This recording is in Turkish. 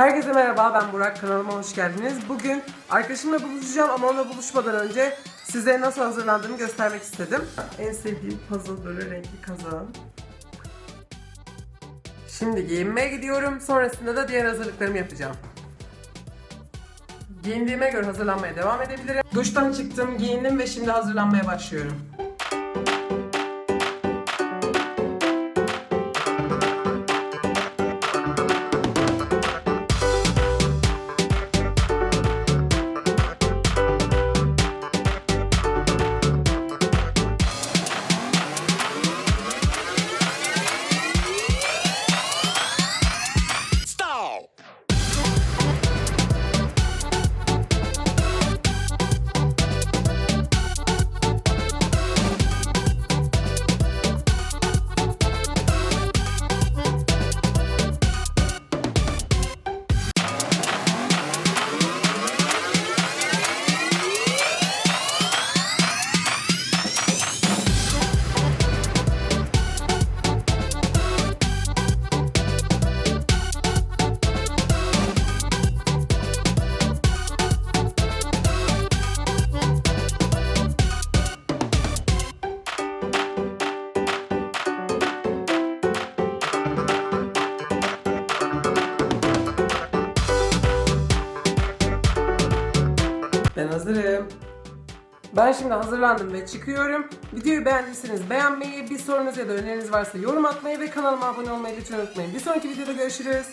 Herkese merhaba ben Burak kanalıma hoş geldiniz. Bugün arkadaşımla buluşacağım ama onunla buluşmadan önce size nasıl hazırlandığımı göstermek istedim. En sevdiğim puzzle böyle renkli kazağım. Şimdi giyinmeye gidiyorum. Sonrasında da diğer hazırlıklarımı yapacağım. Giyindiğime göre hazırlanmaya devam edebilirim. Duştan çıktım, giyindim ve şimdi hazırlanmaya başlıyorum. Ben hazırım. Ben şimdi hazırlandım ve çıkıyorum. Videoyu beğendiyseniz beğenmeyi, bir sorunuz ya da öneriniz varsa yorum atmayı ve kanalıma abone olmayı lütfen unutmayın. Bir sonraki videoda görüşürüz.